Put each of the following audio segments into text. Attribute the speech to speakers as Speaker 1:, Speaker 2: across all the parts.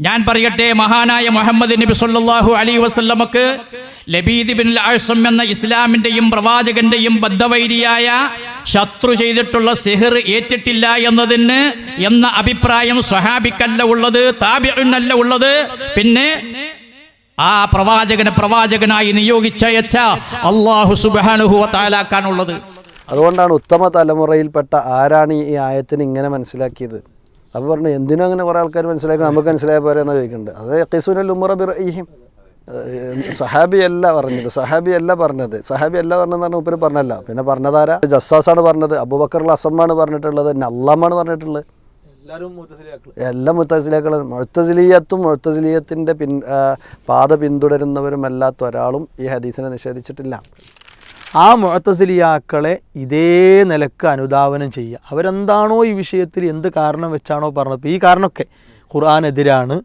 Speaker 1: ഞാൻ പറയട്ടെ മഹാനായ മുഹമ്മദ് നബി സല്ലല്ലാഹു അലൈഹി വസല്ലമക്ക് ലബീദ് ബിൻ ആഴ്സം എന്ന ഇസ്ലാമിന്റെയും പ്രവാചകന്റെയും ബദ്ധവൈരിയായ ശത്രു ചെയ്തിട്ടുള്ള സിഹിർ ഏറ്റിട്ടില്ല എന്നതിന് എന്ന അഭിപ്രായം സ്വഹാബിക്കല്ല ഉള്ളത് താബിഅല്ല ഉള്ളത്. പിന്നെ ആ പ്രവാചകനെ പ്രവാചകനായി നിയോഗിച്ചയച്ച അള്ളാഹു സുബാനുഹുവ താലാക്കാനുള്ളത്
Speaker 2: അതുകൊണ്ടാണ് ഉത്തമ തലമുറയിൽപ്പെട്ട ആരാണ് ഈ ആയത്തിന് ഇങ്ങനെ മനസ്സിലാക്കിയത്? അപ്പോൾ പറഞ്ഞു എന്തിനാ അങ്ങനെ കുറേ ആൾക്കാർ മനസ്സിലാക്കണം? നമുക്ക് മനസ്സിലായ പോലെ എന്നാണ് ചോദിക്കേണ്ടത് അത് ഖിസുനൽ ഉമറ ബിറഹിം. സഹാബി അല്ല പറഞ്ഞത് സഹാബി അല്ല പറഞ്ഞത്. സഹാബി അല്ല പറഞ്ഞതെന്ന് പറഞ്ഞാൽ ഉപ്പര് പറഞ്ഞല്ല പിന്നെ പറഞ്ഞതാരാ? ജസ്സാസാണ് പറഞ്ഞത് അബൂബക്കർ അസമാണ് പറഞ്ഞിട്ടുള്ളത് നല്ലമാണ് പറഞ്ഞിട്ടുള്ളത്. എല്ലാ മുത്തസിലാക്കളും മുഴത്തസിലീയത്തും മുഴത്തസിലീയത്തിന്റെ പിൻ പാത പിന്തുടരുന്നവരും അല്ലാത്ത ഒരാളും ഈ ഹദീസിനെ നിഷേധിച്ചിട്ടില്ല.
Speaker 3: ആ മുഴത്തസിലിയാക്കളെ ഇതേ നിലയ്ക്ക് അനുധാവനം ചെയ്യുക. അവരെന്താണോ ഈ വിഷയത്തിൽ എന്ത് കാരണം വെച്ചാണോ പറഞ്ഞത്. ഈ കാരണമൊക്കെ ഖുർആാനെതിരാണ്.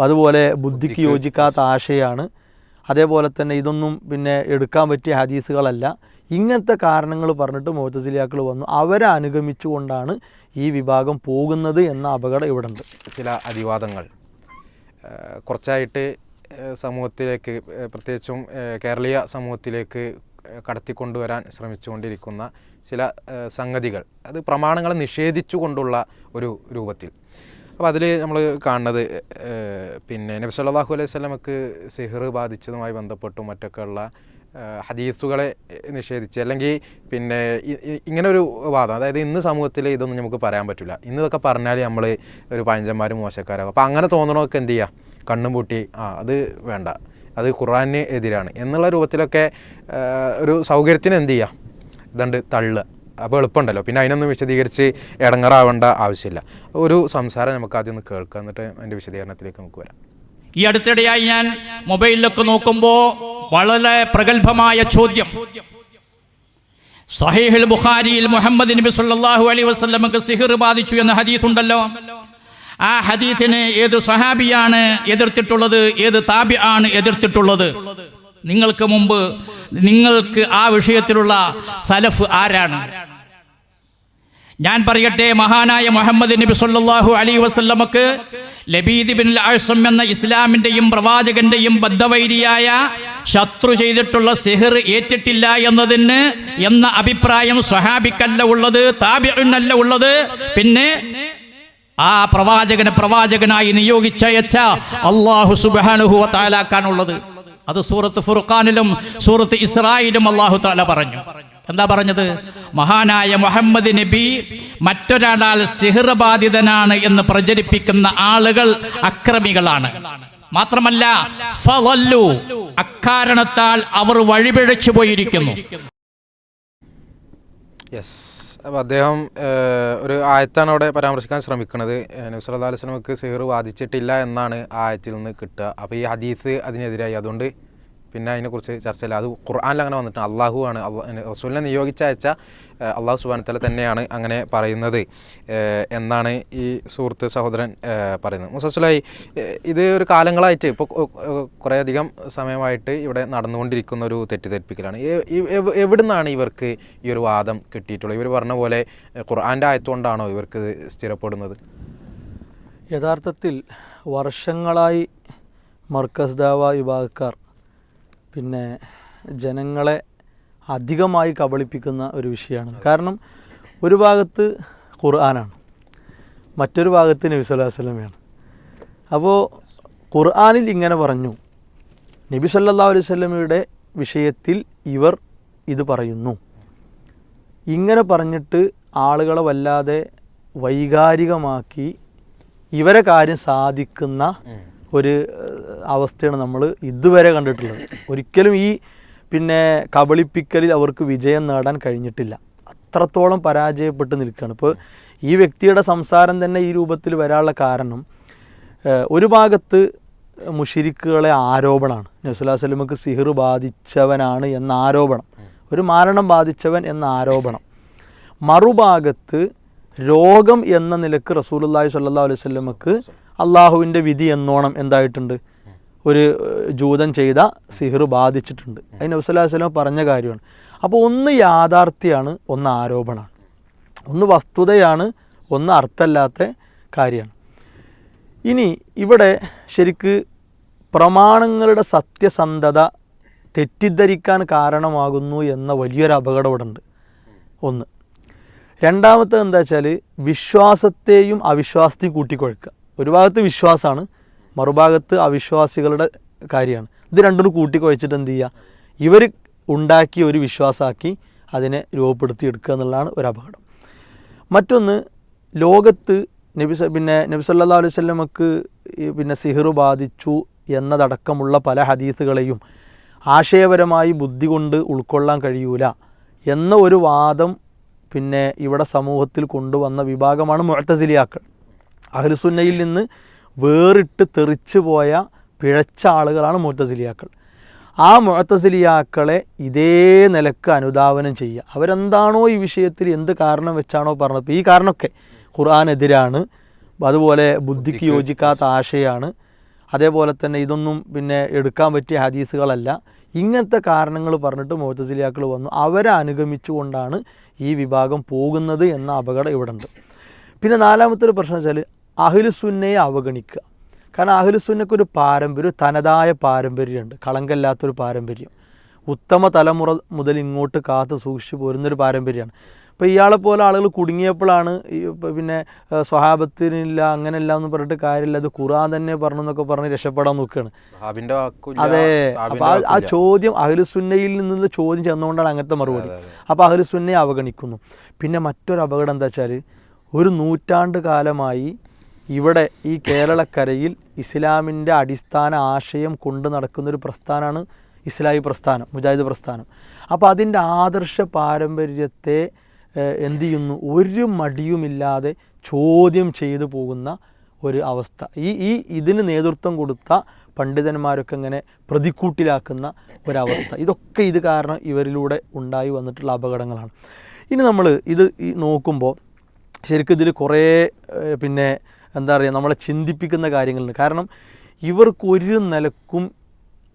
Speaker 3: അതുപോലെ ബുദ്ധിക്ക് യോജിക്കാത്ത ആശയാണ്. അതേപോലെ തന്നെ ഇതൊന്നും പിന്നെ എടുക്കാൻ പറ്റിയ ഹദീസുകളല്ല. ഇങ്ങനത്തെ കാരണങ്ങൾ പറഞ്ഞിട്ട് മുഹത്തസിലിയാക്കൾ വന്നു. അവരെ അനുഗമിച്ചുകൊണ്ടാണ് ഈ വിഭാഗം പോകുന്നത് എന്ന അപകടം ഇവിടെ ഉണ്ട്
Speaker 4: ചില അതിവാദങ്ങൾ കുറച്ചായിട്ട് സമൂഹത്തിലേക്ക് പ്രത്യേകിച്ചും കേരളീയ സമൂഹത്തിലേക്ക് കടത്തിക്കൊണ്ടുവരാൻ ശ്രമിച്ചുകൊണ്ടിരിക്കുന്ന ചില സംഗതികൾ. അത് പ്രമാണങ്ങളെ നിഷേധിച്ചുകൊണ്ടുള്ള ഒരു രൂപത്തിൽ. അപ്പോൾ അതിൽ നമ്മൾ കാണുന്നത് പിന്നെ നബി സല്ലല്ലാഹു അലൈഹി സ്വലമക്ക് സിഹർ ബാധിച്ചതുമായി ബന്ധപ്പെട്ടും മറ്റൊക്കെ ഉള്ള ഹദീസുകളെ നിഷേധിച്ച് അല്ലെങ്കിൽ പിന്നെ ഇങ്ങനെ ഒരു വാദം. അതായത് ഇന്ന് സമൂഹത്തിൽ ഇതൊന്നും നമുക്ക് പറയാൻ പറ്റില്ല ഇന്നതൊക്കെ പറഞ്ഞാൽ നമ്മൾ ഒരു പഴഞ്ചന്മാരും മോശക്കാരാകും അപ്പോൾ അങ്ങനെ തോന്നണമൊക്കെ എന്ത് ചെയ്യുക കണ്ണും പൂട്ടി ആ അത് വേണ്ട. അത് ഖുറാന് എതിരാണ് എന്നുള്ള രൂപത്തിലൊക്കെ ഒരു സൗകര്യത്തിന് എന്ത് ചെയ്യുക ഇതുണ്ട് തള്ളുക അപ്പോൾ എളുപ്പമുണ്ടല്ലോ. പിന്നെ അതിനൊന്നും വിശദീകരിച്ച് ഇടങ്ങറാവേണ്ട ആവശ്യമില്ല. ഒരു സംസാരം നമുക്ക് ആദ്യം ഒന്ന് കേൾക്കാം. എന്നിട്ട് അതിന്റെ വിശദീകരണത്തിലേക്ക് നമുക്ക് വരാം.
Speaker 1: ഈ അടുത്തിടെയായി ഞാൻ മൊബൈലിലൊക്കെ നോക്കുമ്പോൾ വളരെ പ്രഗത്ഭമായ ചോദ്യം. സഹീഹുൽ ബുഖാരിയിൽ മുഹമ്മദ് നബി സല്ലാഹു വസല്ലമക്ക് സിഹിർ ബാധിച്ചു എന്ന ഹദീസ് ഉണ്ടല്ലോ ആ ഹദീസിനെ ഏത് സഹാബിയാണ് എതിർത്തിട്ടുള്ളത് ഏത് താബി ആണ് എതിർത്തിട്ടുള്ളത്? നിങ്ങൾക്ക് മുമ്പ് നിങ്ങൾക്ക് ആ വിഷയത്തിലുള്ള സലഫ് ആരാണ്? ഞാൻ പറയട്ടെ മഹാനായ മുഹമ്മദ് നബി സല്ലാഹു അലി വസ്ല്ലമക്ക് ലബീദ് ബിൻ ആഴ്സം എന്ന ഇസ്ലാമിന്റെയും പ്രവാചകന്റെയും ബദ്ധവൈരിയായ ശത്രു ചെയ്തിട്ടുള്ള സിഹിർ ഏറ്റിട്ടില്ല എന്നതിന് എന്ന അഭിപ്രായം സ്വഹാബിക്കല്ല ഉള്ളത് താബിഅല്ല ഉള്ളത്. പിന്നെ ആ പ്രവാചകനെ പ്രവാചകനായി നിയോഗിച്ചയച്ച അള്ളാഹു സുബാനുഹുവ താലാക്കാനുള്ളത് അത് സൂറത്ത് ഫുർഖാനിലും സൂറത്ത് ഇസ്രായിലും അള്ളാഹു താല പറഞ്ഞു. എന്താ പറഞ്ഞത്? മഹാനായ മുഹമ്മദ് നബി മറ്റൊരാളാൽ സിഹിറബാധിതനാണ് എന്ന് പ്രചരിപ്പിക്കുന്ന ആളുകൾ അക്രമികളാണ്. മാത്രമല്ല ഫളല്ലു. അക്കാരണത്താൽ അവർ വഴിപിഴച്ചു പോയിരിക്കുന്നു.
Speaker 4: യെസ് അപ്പോൾ അദ്ദേഹം ഒരു ആയത്താണ് അവിടെ പരാമർശിക്കാൻ ശ്രമിക്കുന്നത് നബ്സല്ലാ അലൈഹി സ്വലമക്ക് വാദിച്ചിട്ടില്ല എന്നാണ് ആ ആയത്തിൽ നിന്ന് കിട്ടുക. അപ്പോൾ ഈ ഹദീസ് അതിനെതിരായി. അതുകൊണ്ട് പിന്നെ അതിനെക്കുറിച്ച് ചർച്ചയില്ല. അത് ഖുർആാനിൽ അങ്ങനെ വന്നിട്ട് അള്ളാഹു ആണ് റസൂലിനെ നിയോഗിച്ച അയച്ച അള്ളാഹു സുബാനത്തല തന്നെയാണ് അങ്ങനെ പറയുന്നത്. എന്നാണ് ഈ സുഹൃത്ത് സഹോദരൻ പറയുന്നത്. മുസസുലായി ഇത് ഒരു കാലങ്ങളായിട്ട് ഇപ്പോൾ കുറേയധികം സമയമായിട്ട് ഇവിടെ നടന്നുകൊണ്ടിരിക്കുന്ന ഒരു തെറ്റിദ്ധരിപ്പിക്കലാണ്. എവിടുന്നാണ് ഇവർക്ക് ഈ ഒരു വാദം കിട്ടിയിട്ടുള്ളത്? ഇവർ പറഞ്ഞ പോലെ ഖുർആാന്റെ ആയതുകൊണ്ടാണോ ഇവർക്ക് സ്ഥിരപ്പെടുന്നത്?
Speaker 3: യഥാർത്ഥത്തിൽ വർഷങ്ങളായി മർക്കസ് ദാവ വിഭാഗക്കാർ പിന്നെ ജനങ്ങളെ അധികമായി കബളിപ്പിക്കുന്ന ഒരു വിഷയമാണ്. കാരണം ഒരു ഭാഗത്ത് ഖുർആനാണ് മറ്റൊരു ഭാഗത്ത് നബി സല്ലല്ലാഹു അലൈഹി വസല്ലമയാണ് അപ്പോൾ ഖുർആാനിൽ ഇങ്ങനെ പറഞ്ഞു നബി സല്ലല്ലാഹു അലൈഹി വസല്ലമയുടെ വിഷയത്തിൽ ഇവർ ഇത് പറയുന്നു. ഇങ്ങനെ പറഞ്ഞിട്ട് ആളുകളെ വല്ലാതെ വൈകാരികമാക്കി ഇവരെ കാര്യം സാധിക്കുന്ന ഒരു അവസ്ഥയാണ് നമ്മൾ ഇതുവരെ കണ്ടിട്ടുള്ളത്. ഒരിക്കലും ഈ പിന്നെ കബളിപ്പിക്കലിൽ അവർക്ക് വിജയം നേടാൻ കഴിഞ്ഞിട്ടില്ല. അത്രത്തോളം പരാജയപ്പെട്ട് നിൽക്കുകയാണ്. ഇപ്പോൾ ഈ വ്യക്തിയുടെ സംസാരം തന്നെ ഈ രൂപത്തിൽ വരാനുള്ള കാരണം ഒരു ഭാഗത്ത് മുഷിരിക്കുകളെ ആരോപണമാണ്. നബ്സുല്ലാ സലിമക്ക് സിഹിർ ബാധിച്ചവനാണ് എന്ന ആരോപണം. ഒരു മാരണം ബാധിച്ചവൻ എന്ന ആരോപണം. മറുഭാഗത്ത് രോഗം എന്ന നിലയ്ക്ക് റസൂലുള്ളാഹി സ്വല്ലല്ലാഹു അലൈഹി വസല്ലമക്ക് അള്ളാഹുവിന്റെ വിധി എന്നോണം എന്തായിട്ടുണ്ട്? ഒരു ജൂതൻ ചെയ്ത സിഹറു ബാധിച്ചിട്ടുണ്ട്. അതിന് നബ്സുല്ലാ വസ്ലം പറഞ്ഞ കാര്യമാണ്. അപ്പോൾ ഒന്ന് യാഥാർത്ഥ്യമാണ് ഒന്ന് ആരോപണമാണ്. ഒന്ന് വസ്തുതയാണ് ഒന്ന് അർത്ഥമല്ലാത്ത കാര്യമാണ്. ഇനി ഇവിടെ ശരിക്ക് പ്രമാണങ്ങളുടെ സത്യസന്ധത തെറ്റിദ്ധരിക്കാൻ കാരണമാകുന്നു എന്ന വലിയൊരു അപകടം ഇവിടെ ഉണ്ട് ഒന്ന്. രണ്ടാമത്തെ എന്താ വെച്ചാൽ വിശ്വാസത്തെയും അവിശ്വാസത്തെയും കൂട്ടിക്കുഴക്കുക. ഒരു ഭാഗത്ത് വിശ്വാസമാണ് മറുഭാഗത്ത് അവിശ്വാസികളുടെ കാര്യമാണ്. ഇത് രണ്ടും കൂട്ടി കൂട്ടിക്കുഴച്ചിട്ട് എന്ത് ചെയ്യുക ഇവർ ഉണ്ടാക്കിയ ഒരു വിശ്വാസമാക്കി അതിനെ രൂപപ്പെടുത്തി എടുക്കുക എന്നുള്ളതാണ് ഒരു അപകടം. മറ്റൊന്ന് ലോകത്ത് നബി പിന്നെ നബി സല്ലാ അലൈഹി സ്വല്ലമക്ക് പിന്നെ സിഹറു ബാധിച്ചു എന്നതടക്കമുള്ള പല ഹദീസുകളെയും ആശയപരമായി ബുദ്ധി കൊണ്ട് ഉൾക്കൊള്ളാൻ കഴിയൂല എന്ന ഒരു വാദം പിന്നെ ഇവിടെ സമൂഹത്തിൽ കൊണ്ടുവന്ന വിഭാഗമാണ് മുഴത്തസിലിയാക്കൾ അഹ്ലുസുന്നയിൽ നിന്ന് വേറിട്ട് തെറിച്ചു പോയ പിഴച്ച ആളുകളാണ് മുഴത്തസിലിയാക്കൾ ആ മുഴത്തസിലിയാക്കളെ ഇതേ നിലയ്ക്ക് അനുധാവനം ചെയ്യുക. അവരെന്താണോ ഈ വിഷയത്തിൽ എന്ത് കാരണം വെച്ചാണോ പറഞ്ഞത്. ഈ കാരണമൊക്കെ ഖുർആാനെതിരാണ്. അതുപോലെ ബുദ്ധിക്ക് യോജിക്കാത്ത ആശയമാണ് അതേപോലെ തന്നെ ഇതൊന്നും പിന്നെ എടുക്കാൻ പറ്റിയ ഹദീസുകളല്ല. ഇങ്ങനത്തെ കാരണങ്ങൾ പറഞ്ഞിട്ട് മുഴത്തസിലിയാക്കൾ വന്നു. അവരെ അനുഗമിച്ചുകൊണ്ടാണ് ഈ വിഭാഗം പോകുന്നത് എന്ന അപകടം ഇവിടെ ഉണ്ട് പിന്നെ നാലാമത്തെ ഒരു പ്രശ്നം വെച്ചാൽ അഹ്ലുസുന്നയെ അവഗണിക്കുക. കാരണം അഹ്ലുസുന്നക്ക് ഒരു പാരമ്പര്യം തനതായ പാരമ്പര്യമുണ്ട്. കളങ്കല്ലാത്തൊരു പാരമ്പര്യം. ഉത്തമ തലമുറ മുതൽ ഇങ്ങോട്ട് കാത്തു സൂക്ഷിച്ചു പോരുന്നൊരു പാരമ്പര്യമാണ്. അപ്പോൾ ഇയാളെ പോലെ ആളുകൾ കുടുങ്ങിയപ്പോഴാണ് ഈ പിന്നെ സ്വഹാബത്തിനില്ല അങ്ങനെയല്ല എന്ന് പറഞ്ഞിട്ട് കാര്യമില്ല. അത് ഖുറാൻ തന്നെ പറഞ്ഞു എന്നൊക്കെ പറഞ്ഞ് രക്ഷപ്പെടാൻ നോക്കുകയാണ്. അതെ. അപ്പോൾ ആ. ചോദ്യം അഹ്ലുസുന്നയിൽ നിന്നുള്ള ചോദ്യം ചെന്നുകൊണ്ടാണ് അങ്ങനത്തെ മറുപടി. അപ്പോൾ അഹ്ലുസുന്നയെ അവഗണിക്കുന്നു. പിന്നെ മറ്റൊരു അപകടം എന്താ വെച്ചാൽ ഒരു നൂറ്റാണ്ട് കാലമായി ഇവിടെ ഈ കേരളക്കരയിൽ ഇസ്ലാമിന്റെ അടിസ്ഥാന ആശയം കൊണ്ട് നടക്കുന്നൊരു പ്രസ്ഥാനമാണ് ഇസ്ലാഹി പ്രസ്ഥാനം മുജാഹിദ് പ്രസ്ഥാനം. അപ്പോൾ അതിന്റെ ആദർശ പാരമ്പര്യത്തെ എന്തു ചെയ്യുന്നു? ഒരു മടിയുമില്ലാതെ ചോദ്യം ചെയ്തു പോകുന്ന ഒരു അവസ്ഥ. ഈ ഈ ഇതിന് നേതൃത്വം കൊടുത്ത പണ്ഡിതന്മാരൊക്കെ ഇങ്ങനെ പ്രതിക്കൂട്ടിലാക്കുന്ന ഒരവസ്ഥ. ഇതൊക്കെ ഇത് കാരണം ഇവരിലൂടെ ഉണ്ടായി വന്നിട്ടുള്ള അപകടങ്ങളാണ്. ഇനി നമ്മൾ ഇത് നോക്കുമ്പോൾ ശരിക്കും ഇതിൽ കുറേ പിന്നെ എന്താ പറയുക നമ്മളെ ചിന്തിപ്പിക്കുന്ന കാര്യങ്ങളുണ്ട്. കാരണം ഇവർക്ക് ഒരു നിലക്കും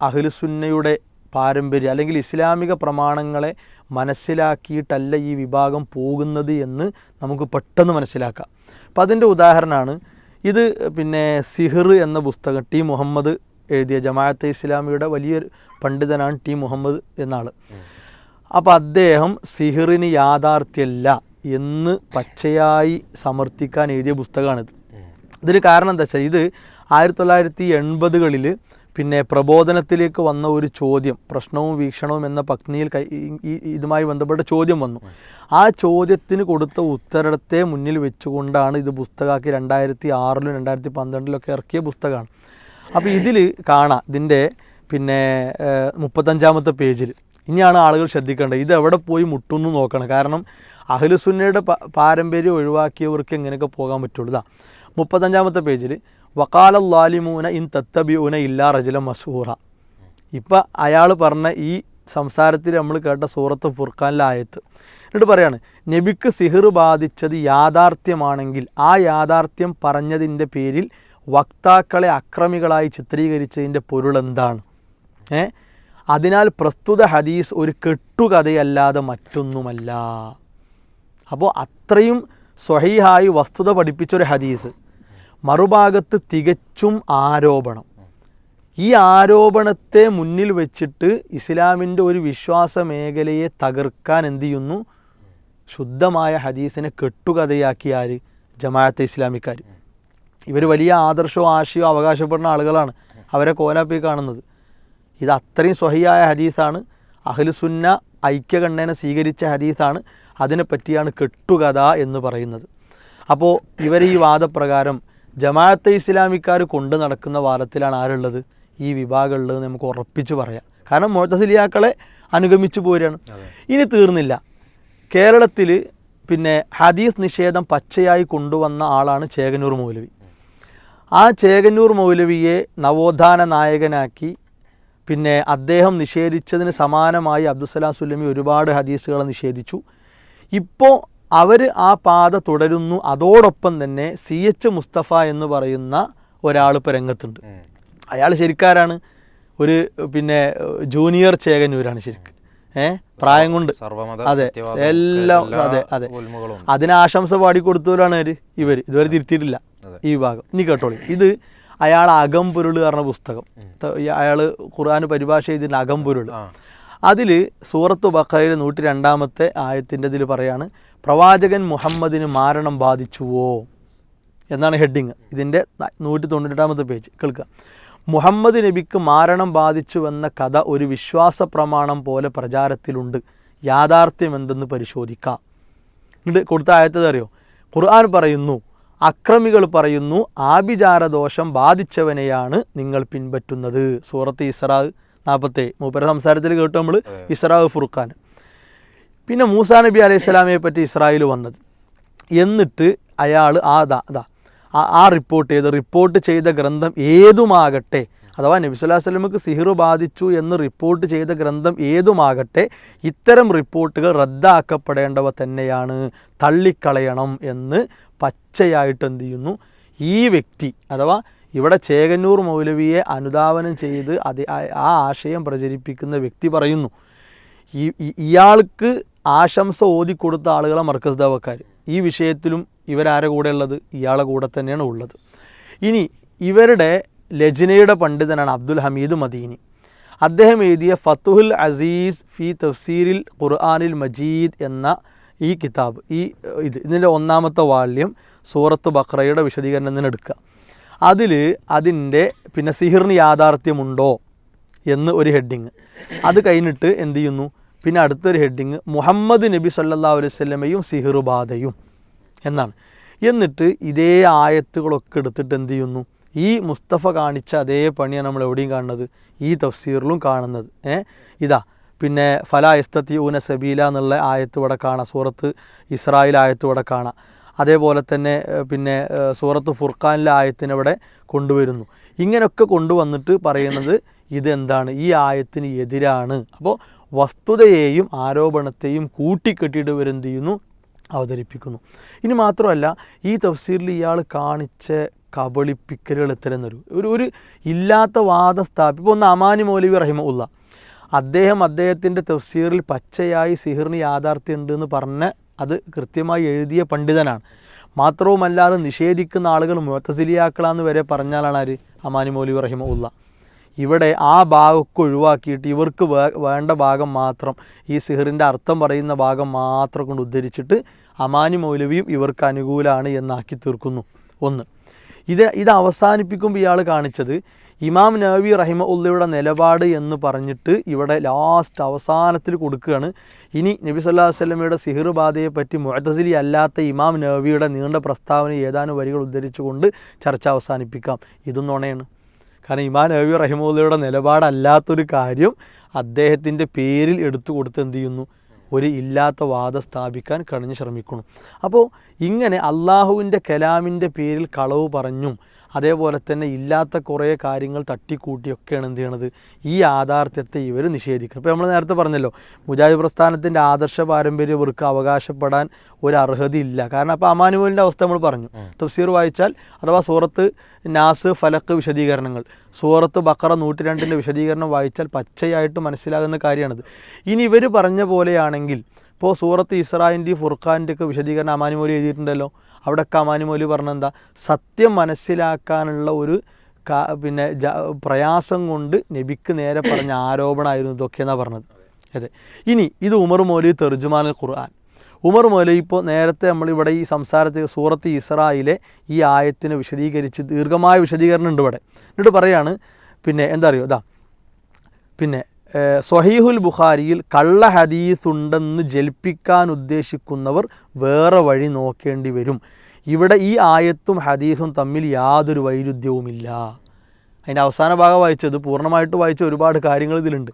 Speaker 3: അഹ്ലുസുന്നയുടെ പാരമ്പര്യം അല്ലെങ്കിൽ ഇസ്ലാമിക പ്രമാണങ്ങളെ മനസ്സിലാക്കിയിട്ടല്ല ഈ വിഭാഗം പോകുന്നത് എന്ന് നമുക്ക് പെട്ടെന്ന് മനസ്സിലാക്കാം. അപ്പം അതിന്റെ ഉദാഹരണമാണ് ഇത് പിന്നെ സിഹിർ എന്ന പുസ്തകം ടി മുഹമ്മദ് എഴുതിയ ജമാഅത്തെ ഇസ്ലാമിയുടെ വലിയൊരു പണ്ഡിതനാണ് ടി മുഹമ്മദ് എന്നാൾ അപ്പോൾ അദ്ദേഹം സിഹിറിന് യാഥാർത്ഥ്യമല്ല എന്ന് പച്ചയായി സമർത്ഥിക്കാൻ എഴുതിയ പുസ്തകമാണിത്. ഇതിന് കാരണം എന്താ വെച്ചാൽ ഇത് ആയിരത്തി തൊള്ളായിരത്തി എൺപതുകളിൽ പിന്നെ പ്രബോധനത്തിലേക്ക് വന്ന ഒരു ചോദ്യം പ്രശ്നവും വീക്ഷണവും എന്ന പത്നിയിൽ ഇതുമായി ബന്ധപ്പെട്ട ചോദ്യം വന്നു. ആ ചോദ്യത്തിന് കൊടുത്ത ഉത്തരത്തെ മുന്നിൽ വെച്ചുകൊണ്ടാണ് ഇത് പുസ്തകമാക്കി രണ്ടായിരത്തി ആറിലും രണ്ടായിരത്തി പന്ത്രണ്ടിലൊക്കെ ഇറക്കിയ പുസ്തകമാണ്. അപ്പോൾ ഇതിൽ കാണാം ഇതിന്റെ പിന്നെ മുപ്പത്തഞ്ചാമത്തെ പേജിൽ. ഇനിയാണ് ആളുകൾ ശ്രദ്ധിക്കേണ്ടത്. ഇത് എവിടെ പോയി മുട്ടുന്നു നോക്കണം. കാരണം അഹ്ലുസുന്നയുടെ പാരമ്പര്യം ഒഴിവാക്കിയവർക്ക് എങ്ങനെയൊക്കെ പോകാൻ പറ്റുള്ളൂ മുപ്പത്തഞ്ചാമത്തെ പേജിൽ വക്കാല ലാലിമൂന ഇൻ തത്തബിയൂന ഇല്ലാ റജല മസൂറ ഇപ്പം അയാൾ പറഞ്ഞ ഈ സംസാരത്തിൽ നമ്മൾ കേട്ട സൂറത്ത് ഫുർഖാനിലെ ആയത്ത്. എന്നിട്ട് പറയാണ് നബിക്ക് സിഹിർ ബാധിച്ചത് യാഥാർത്ഥ്യമാണെങ്കിൽ ആ യാഥാർത്ഥ്യം പറഞ്ഞതിന്റെ പേരിൽ വക്താക്കളെ അക്രമികളായി ചിത്രീകരിച്ചതിന്റെ പൊരുൾ എന്താണ്? ഏ? അതിനാൽ പ്രസ്തുത ഹദീസ് ഒരു കെട്ടുകഥയല്ലാതെ മറ്റൊന്നുമല്ല. അപ്പോൾ അത്രയും സ്വഹീഹായി വസ്തുത പഠിപ്പിച്ചൊരു ഹദീസ്. മറുഭാഗത്ത് തികച്ചും ആരോപണം. ഈ ആരോപണത്തെ മുന്നിൽ വെച്ചിട്ട് ഇസ്ലാമിന്റെ ഒരു വിശ്വാസ മേഖലയെ തകർക്കാൻ എന്ത് ചെയ്യുന്നു? ശുദ്ധമായ ഹദീസിനെ കെട്ടുകഥയാക്കി ആര്? ജമാഅത്തെ ഇസ്ലാമിക്കാർ. ഇവർ വലിയ ആദർശവും ആശയവും അവകാശപ്പെടുന്ന ആളുകളാണ്. അവരെ കോലാപ്പി കാണുന്നത്. ഇത് അത്രയും സ്വഹിയായ ഹദീസാണ്. അഹ്ലുസുന്ന ഐക്യകണ്ഠേന സ്വീകരിച്ച ഹദീസാണ്. അതിനെപ്പറ്റിയാണ് കെട്ടുകഥ എന്ന് പറയുന്നത്. അപ്പോൾ ഇവർ ഈ വാദപ്രകാരം ജമാഅത്തെ ഇസ്ലാമിക്കാർ കൊണ്ടു നടക്കുന്ന വാദത്തിലാണ് ആരുള്ളത്? ഈ വിഭാഗമുള്ളത് നമുക്ക് ഉറപ്പിച്ച് പറയാം. കാരണം മോത്തസിലിയാക്കളെ അനുഗമിച്ചു പോരുകയാണ്. ഇനി തീർന്നില്ല. കേരളത്തിൽ പിന്നെ ഹദീസ് നിഷേധം പച്ചയായി കൊണ്ടുവന്ന ആളാണ് ചേകന്നൂർ മൗലവി. ആ ചേകന്നൂർ മൗലവിയെ നവോത്ഥാന നായകനാക്കി പിന്നെ അദ്ദേഹം നിഷേധിച്ചതിന് സമാനമായി അബ്ദുസലാം സുല്ലമി ഒരുപാട് ഹദീസുകളെ നിഷേധിച്ചു. ഇപ്പോൾ അവർ ആ പാത തുടരുന്നു. അതോടൊപ്പം തന്നെ സി എച്ച് മുസ്തഫ എന്ന് പറയുന്ന ഒരാൾ ഇപ്പോൾ രംഗത്തുണ്ട്. അയാൾ ശരിക്കാരാണ്? ഒരു പിന്നെ ജൂനിയർ ചേകന്നൂരാണ് ശരിക്ക്. ഏ? പ്രായം കൊണ്ട്. അതെ. എല്ലാം അതെ അതെ. അതിന് ആശംസ പാടിക്കൊടുത്തവരാണ് ഇവർ ഇവർ ഇതുവരെ തിരുത്തിയിട്ടില്ല ഈ വിഭാഗം. ഇനി കേട്ടോളി. ഇത് അയാൾ അകംപൊരുൾ പറഞ്ഞ പുസ്തകം. അയാൾ ഖുർആൻ പരിഭാഷ ചെയ്തിട്ട് അകംപൊരുൾ അതിൽ സൂറത്ത് ബക്കറയിൽ നൂറ്റി രണ്ടാമത്തെ ആയത്തിന്റെ ഇതിൽ പറയാണ് പ്രവാചകൻ മുഹമ്മദിന് മാരണം ബാധിച്ചുവോ? എന്നാണ് ഹെഡിങ്. ഇതിന്റെ നൂറ്റി തൊണ്ണൂറ്റെട്ടാമത്തെ പേജ്. കേൾക്കുക. മുഹമ്മദ് നബിക്ക് മാരണം ബാധിച്ചുവെന്ന കഥ ഒരു വിശ്വാസ പ്രമാണം പോലെ പ്രചാരത്തിലുണ്ട്. യാഥാർത്ഥ്യം എന്തെന്ന് പരിശോധിക്കാം. എന്നിട്ട് കൊടുത്ത ആയത്തത് അറിയോ? ഖുർആൻ പറയുന്നു അക്രമികൾ പറയുന്നു ആഭിചാരദോഷം ബാധിച്ചവനെയാണ് നിങ്ങൾ പിൻപറ്റുന്നത്. സൂറത്ത് ഇസ്രാ നാൽപ്പത്തേഴ് മൂപ്പര സംസാരത്തിൽ കേട്ടു നമ്മൾ ഇസ്രാ ഫുർഖാൻ. പിന്നെ മൂസാ നബി അലൈഹി സ്വലാമയെ പറ്റി ഇസ്രായേൽ വന്നത്. എന്നിട്ട് അയാൾ ആ ദാ ആ- റിപ്പോർട്ട് ചെയ്ത് റിപ്പോർട്ട് ചെയ്ത ഗ്രന്ഥം ഏതുമാകട്ടെ? അഥവാ നബി സ്വല്ലാ വല്ലമക്ക് സിഹിർ ബാധിച്ചു എന്ന് റിപ്പോർട്ട് ചെയ്ത ഗ്രന്ഥം ഏതുമാകട്ടെ? ഇത്തരം റിപ്പോർട്ടുകൾ റദ്ദാക്കപ്പെടേണ്ടവ തന്നെയാണ്. തള്ളിക്കളയണം എന്ന് പച്ചയായിട്ട് എന്ത് ചെയ്യുന്നു? ഈ വ്യക്തി അഥവാ ഇവിടെ ചേകന്നൂർ മൗലവിയെ അനുധാവനം ചെയ്ത് അത് ആ- ആശയം പ്രചരിപ്പിക്കുന്ന വ്യക്തി പറയുന്നു. ഇയാൾക്ക് ആശംസ ഓതിക്കൊടുത്ത ആളുകളെ മർക്കസ് ദാവക്കാർ ഈ വിഷയത്തിലും ഇവരാരെ കൂടെ ഉള്ളത് ഇയാളെ കൂടെ തന്നെയാണ് ഉള്ളത്. ഇനി ഇവരുടെ ലജ്നയുടെ പണ്ഡിതനാണ് അബ്ദുൽ ഹമീദ് മദീനി. അദ്ദേഹം എഴുതിയ ഫത്തുഹുൽ അസീസ് ഫി തഫ്സീരിൽ ഖുർആാനിൽ മജീദ് എന്ന ഈ കിതാബ് ഈ ഇത് ഇതിന്റെ ഒന്നാമത്തെ വാല്യം സൂറത്ത് ബക്രയുടെ വിശദീകരണം തന്നെ എടുക്കുക. അതിൽ അതിന്റെ പിന്നെ സിഹിറിന് യാഥാർത്ഥ്യമുണ്ടോ എന്ന് ഒരു ഹെഡിങ്. അത് കഴിഞ്ഞിട്ട് എന്ത് ചെയ്യുന്നു? പിന്നെ അടുത്തൊരു ഹെഡിങ് മുഹമ്മദ് നബി സല്ലാ അലൈഹി സ്വല്ലമയും സിഹിറുബാധയും എന്നാണ്. എന്നിട്ട് ഇതേ ആയത്തുകളൊക്കെ എടുത്തിട്ട് എന്ത് ചെയ്യുന്നു? ഈ മുസ്തഫ കാണിച്ച അതേ പണിയാണ് നമ്മൾ എവിടെയും കാണുന്നത്. ഈ തഫ്സീറിലും കാണുന്നത്. ഏ? ഇതാ പിന്നെ ഫല ഇസ്തത്തി ഊന സബീല എന്നുള്ള ആയത്ത് ഇവിടെ കാണാം. സൂറത്ത് ഇസ്രായേൽ ആയത്ത് ഇവിടെ കാണാം. അതേപോലെ തന്നെ പിന്നെ സൂറത്ത് ഫുർഖാനിലെ ആയത്തിനവിടെ കൊണ്ടുവരുന്നു. ഇങ്ങനെയൊക്കെ കൊണ്ടുവന്നിട്ട് പറയുന്നത് ഇതെന്താണ്? ഈ ആയത്തിന് എതിരാണ്. അപ്പോൾ വസ്തുതയെയും ആരോപണത്തെയും കൂട്ടിക്കെട്ടിയിട്ട് ഇവരെന്ത് ചെയ്യുന്നു? അവതരിപ്പിക്കുന്നു. ഇനി മാത്രമല്ല ഈ തഫ്സീറിൽ ഇയാൾ കാണിച്ച കബളിപ്പിക്കലുകൾ ഇത്തരം ഒരു ഒരു ഇല്ലാത്ത വാദം സ്ഥാപി ഇപ്പോൾ ഒന്ന് അമാനി മൗലവി റഹിമ ഉള്ള അദ്ദേഹം അദ്ദേഹത്തിന്റെ തഫ്സീറിൽ പച്ചയായി സിഹിറിന് യാഥാർത്ഥ്യമുണ്ട് എന്ന് പറഞ്ഞ് അത് കൃത്യമായി എഴുതിയ പണ്ഡിതനാണ്. മാത്രവുമല്ലാതെ നിഷേധിക്കുന്ന ആളുകൾ മുത്തസിലിയാക്കളാന്ന് വരെ പറഞ്ഞാലാണ് ആര്? അമാനി മൗലവി റഹിമ ഉള്ള ഇവിടെ ആ ഭാഗമൊക്കെ ഒഴിവാക്കിയിട്ട് ഇവർക്ക് വേണ്ട ഭാഗം മാത്രം ഈ സിഹറിന്റെ അർത്ഥം പറയുന്ന ഭാഗം മാത്രം കൊണ്ട് ഉദ്ധരിച്ചിട്ട് അമാനി മൗലവിയും ഇവർക്ക് അനുകൂലമാണ് എന്നാക്കി തീർക്കുന്നു. ഒന്ന് ഇത് ഇത് അവസാനിപ്പിക്കുമ്പോൾ ഇയാൾ കാണിച്ചത് ഇമാം നബി റഹിമ ഉള്ളയുടെ നിലപാട് എന്ന് പറഞ്ഞിട്ട് ഇവിടെ ലാസ്റ്റ് അവസാനത്തിൽ കൊടുക്കുകയാണ്. ഇനി നബി സല്ലാ വല്ലമയുടെ സിഹിർ ബാധയെ പറ്റി മുഴത്തസിലി അല്ലാത്ത ഇമാം നബിയുടെ നീണ്ട പ്രസ്താവന ഏതാനും വരികൾ ഉദ്ധരിച്ചുകൊണ്ട് ചർച്ച അവസാനിപ്പിക്കാം. ഇതും നുണയാണ് കാരണം ഇമാൻ നബി റഹിമുള്ളയുടെ നിലപാടല്ലാത്തൊരു കാര്യം അദ്ദേഹത്തിന്റെ പേരിൽ എടുത്തു കൊടുത്ത് എന്ത് ചെയ്യുന്നു? ഒരു ഇല്ലാത്ത വാദം സ്ഥാപിക്കാൻ കഴിഞ്ഞ് ശ്രമിക്കുന്നു. അപ്പോൾ ഇങ്ങനെ അള്ളാഹുവിന്റെ കലാമിന്റെ പേരിൽ കളവ് പറഞ്ഞും അതേപോലെ തന്നെ ഇല്ലാത്ത കുറേ കാര്യങ്ങൾ തട്ടിക്കൂട്ടിയൊക്കെയാണ് എന്ത് ചെയ്യണത് ഈ യാഥാർത്ഥ്യത്തെ ഇവർ നിഷേധിക്കുന്നത് ഇപ്പോൾ നമ്മൾ നേരത്തെ പറഞ്ഞല്ലോ മുജാഹിദ് പ്രസ്ഥാനത്തിന്റെ ആദർശ പാരമ്പര്യം ഇവർക്ക് അവകാശപ്പെടാൻ ഒരു അർഹതയില്ല. കാരണം അപ്പോൾ അമാനുവലിന്റെ അവസ്ഥ നമ്മൾ പറഞ്ഞു. തഫ്സീർ വായിച്ചാൽ അഥവാ സൂറത്ത് നാസ് ഫലക്ക് വിശദീകരണങ്ങൾ. സൂറത്ത് ബക്കറ നൂറ്റി രണ്ടിന്റെ വിശദീകരണം വായിച്ചാൽ പച്ചയായിട്ട് മനസ്സിലാകുന്ന കാര്യമാണിത് ഇനി ഇവർ പറഞ്ഞ പോലെയാണെങ്കിൽ ഇപ്പോൾ സൂറത്ത് ഇസ്രായിന്റെയും ഫുർഖാന്റെയൊക്കെ വിശദീകരണം അമാനുമോലി എഴുതിയിട്ടുണ്ടല്ലോ. അവിടെയൊക്കെ അമാനുമോലി പറഞ്ഞെന്താ? സത്യം മനസ്സിലാക്കാനുള്ള ഒരു പിന്നെ പ്രയാസം കൊണ്ട് നബിക്ക് നേരെ പറഞ്ഞ ആരോപണമായിരുന്നു ഇതൊക്കെയെന്നാണ് പറഞ്ഞത്. അതെ. ഇനി ഇത് ഉമർ മോലി തെർജുമാൻ ഖുർആൻ. ഉമർ മോലി ഇപ്പോൾ നേരത്തെ നമ്മളിവിടെ ഈ സംസാരത്തിൽ സൂറത്ത് ഇസ്രായിലെ ഈ ആയത്തിനെ വിശദീകരിച്ച് ദീർഘമായ വിശദീകരണം ഉണ്ട് ഇവിടെ. എന്നിട്ട് പറയാണ് പിന്നെ എന്താ അറിയോ? ഇതാ പിന്നെ ഏഹ്, സ്വഹീഹുൽ ബുഖാരിയിൽ കള്ള ഹദീസ് ഉണ്ടെന്ന് ജൽപ്പിക്കാൻ ഉദ്ദേശിക്കുന്നവർ വേറെ വഴി നോക്കേണ്ടി വരും. ഇവിടെ ഈ ആയത്തും ഹദീസും തമ്മിൽ യാതൊരു വൈരുദ്ധ്യവുമില്ല. അതിന്റെ അവസാന ഭാഗം വായിച്ചത് പൂർണമായിട്ട് വായിച്ച ഒരുപാട് കാര്യങ്ങൾ ഇതിലുണ്ട്.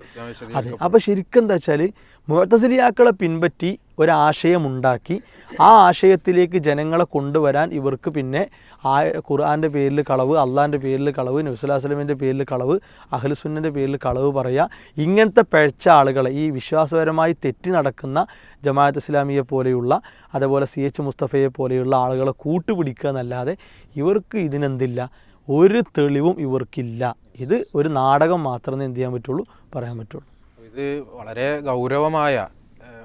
Speaker 3: അതെ. അപ്പോൾ ശരിക്കും എന്താ വെച്ചാൽ മുഴത്തസിലിയാക്കളെ പിൻപറ്റി ഒരാശയമുണ്ടാക്കി ആ ആശയത്തിലേക്ക് ജനങ്ങളെ കൊണ്ടുവരാൻ ഇവർക്ക് പിന്നെ ആ ഖുർആന്റെ പേരിൽ കളവ് അള്ളാന്റെ പേരിൽ കളവ് നബ്സുലാസ്ലമിന്റെ പേരിൽ കളവ് അഹ്ലുസുന്നന്റെ പേരിൽ കളവ് പറയുക ഇങ്ങനത്തെ പഴച്ച ആളുകളെ ഈ വിശ്വാസപരമായി തെറ്റി നടക്കുന്ന ജമാഅത്ത് ഇസ്ലാമിയെ പോലെയുള്ള അതേപോലെ സി എച്ച് മുസ്തഫയെ പോലെയുള്ള ആളുകളെ കൂട്ടുപിടിക്കുക എന്നല്ലാതെ ഇവർക്ക് ഇതിനെന്തില്ല? ഒരു തെളിവും ഇവർക്കില്ല. ഇത് ഒരു നാടകം മാത്രമേ എന്ത് ചെയ്യാൻ പറ്റുള്ളൂ? പറയാൻ പറ്റുള്ളൂ.
Speaker 4: ഇത് വളരെ ഗൗരവമായ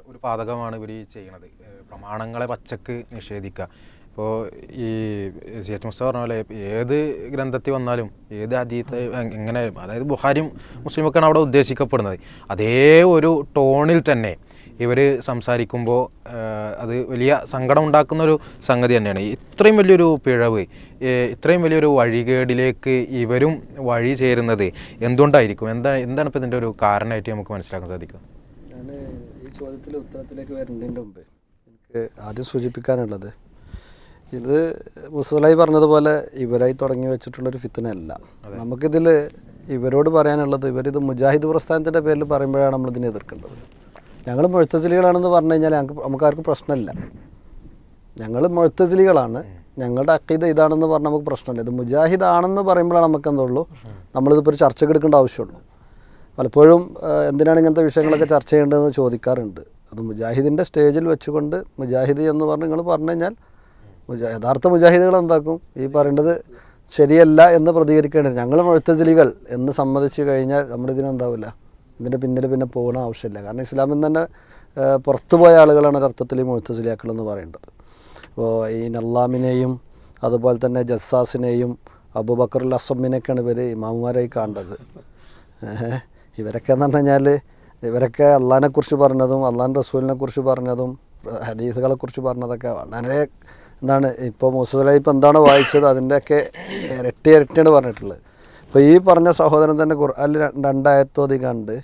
Speaker 4: ഒരു പാതകമാണ് ഇവർ ചെയ്യണത്. പ്രമാണങ്ങളെ പച്ചക്ക് നിഷേധിക്കുക ഇപ്പോൾ ഈ സി എച്ച് മുസ്ത പറഞ്ഞ പോലെ ഏത് ഗ്രന്ഥത്തിൽ വന്നാലും ഏത് അതീത എങ്ങനെ അതായത് ബുഹാരിയും മുസ്ലിമൊക്കെയാണ് അവിടെ ഉദ്ദേശിക്കപ്പെടുന്നത്. അതേ ഒരു ടോണിൽ തന്നെ ഇവർ സംസാരിക്കുമ്പോൾ അത് വലിയ സങ്കടം ഉണ്ടാക്കുന്ന ഒരു സംഗതി തന്നെയാണ്. ഇത്രയും വലിയൊരു പിഴവ് ഇത്രയും വലിയൊരു വഴികേടിലേക്ക് ഇവരും വഴി ചേരുന്നത് എന്തുകൊണ്ടായിരിക്കും? എന്താണ് എന്താണ് ഇപ്പോൾ ഇതിന്റെ ഒരു കാരണമായിട്ട് നമുക്ക് മനസ്സിലാക്കാൻ സാധിക്കുക?
Speaker 2: ഞാൻ ഈ ചോദ്യത്തിലെ ഉത്തരത്തിലേക്ക് വരുന്നതിന്റെ മുമ്പ് എനിക്ക് ആദ്യം സൂചിപ്പിക്കാനുള്ളത് ഇത് മുസലായി പറഞ്ഞതുപോലെ ഇവരായി തുടങ്ങി വെച്ചിട്ടുള്ളൊരു ഫിത്തനല്ല നമുക്കിതിൽ ഇവരോട് പറയാനുള്ളത് ഇവരിത് മുജാഹിദ് പ്രസ്ഥാനത്തിന്റെ പേരിൽ പറയുമ്പോഴാണ് നമ്മളിതിനെ എതിർക്കേണ്ടത്. ഞങ്ങൾ മുഴുത്തസിലികളാണെന്ന് പറഞ്ഞു കഴിഞ്ഞാൽ ഞങ്ങൾക്ക് നമുക്കാർക്കും പ്രശ്നമില്ല. ഞങ്ങൾ മുഴുത്തസിലികളാണ്. ഞങ്ങളുടെ അക്കീത ഇതാണെന്ന് പറഞ്ഞാൽ നമുക്ക് പ്രശ്നമില്ല. ഇത് മുജാഹിദ് ആണെന്ന് പറയുമ്പോഴാണ് നമുക്ക് എന്തുള്ളൂ നമ്മളിതിപ്പോൾ ഒരു ചർച്ചയ്ക്ക് എടുക്കേണ്ട ആവശ്യമുള്ളൂ. പലപ്പോഴും എന്തിനാണ് ഇങ്ങനത്തെ വിഷയങ്ങളൊക്കെ ചർച്ച ചെയ്യേണ്ടതെന്ന് ചോദിക്കാറുണ്ട്. അത് മുജാഹിദിന്റെ സ്റ്റേജിൽ വെച്ചുകൊണ്ട് മുജാഹിദ് എന്ന് പറഞ്ഞ് നിങ്ങൾ പറഞ്ഞു കഴിഞ്ഞാൽ യഥാർത്ഥ മുജാഹിദുകൾ എന്താക്കും? ഈ പറയേണ്ടത് ശരിയല്ല എന്ന് പ്രതികരിക്കേണ്ടത് ഞങ്ങൾ മുഴുത്തജിലികൾ എന്ന് സമ്മതിച്ചു കഴിഞ്ഞാൽ നമ്മുടെ നമ്മളിതിനെന്താവില്ല ഇതിന്റെ പിന്നിൽ പിന്നെ പോകണ ആവശ്യമില്ല. കാരണം ഇസ്ലാമിൽ നിന്ന് തന്നെ പുറത്തു പോയ ആളുകളാണ് ഒരർത്ഥത്തിൽ ഈ മുഴത്തജലിയാക്കൾ എന്ന് പറയേണ്ടത്. അപ്പോൾ ഈ നല്ലാമിനെയും അതുപോലെ തന്നെ ജസ്സാസിനെയും അബൂബക്കറുൽ അസമ്മിനെയൊക്കെയാണ് ഇവർ ഇമാമുമാരായി കാണേണ്ടത്. ഇവരൊക്കെ എന്ന് പറഞ്ഞു കഴിഞ്ഞാൽ ഇവരൊക്കെ അള്ളഹാനെക്കുറിച്ച് പറഞ്ഞതും അള്ളാൻ റസൂലിനെ കുറിച്ച് പറഞ്ഞതും ഹദീസുകളെക്കുറിച്ച് പറഞ്ഞതൊക്കെ വളരെ എന്താണ് ഇപ്പോൾ മുസലായി ഇപ്പോൾ എന്താണ് വായിച്ചത് അതിന്റെയൊക്കെ ഇരട്ടി ഇരട്ടിയാണ് പറഞ്ഞിട്ടുള്ളത്. ഇപ്പോൾ ഈ പറഞ്ഞ സഹോദരൻ തന്നെ ഖുർആനിൽ രണ്ടായത്തോതി കണ്ട്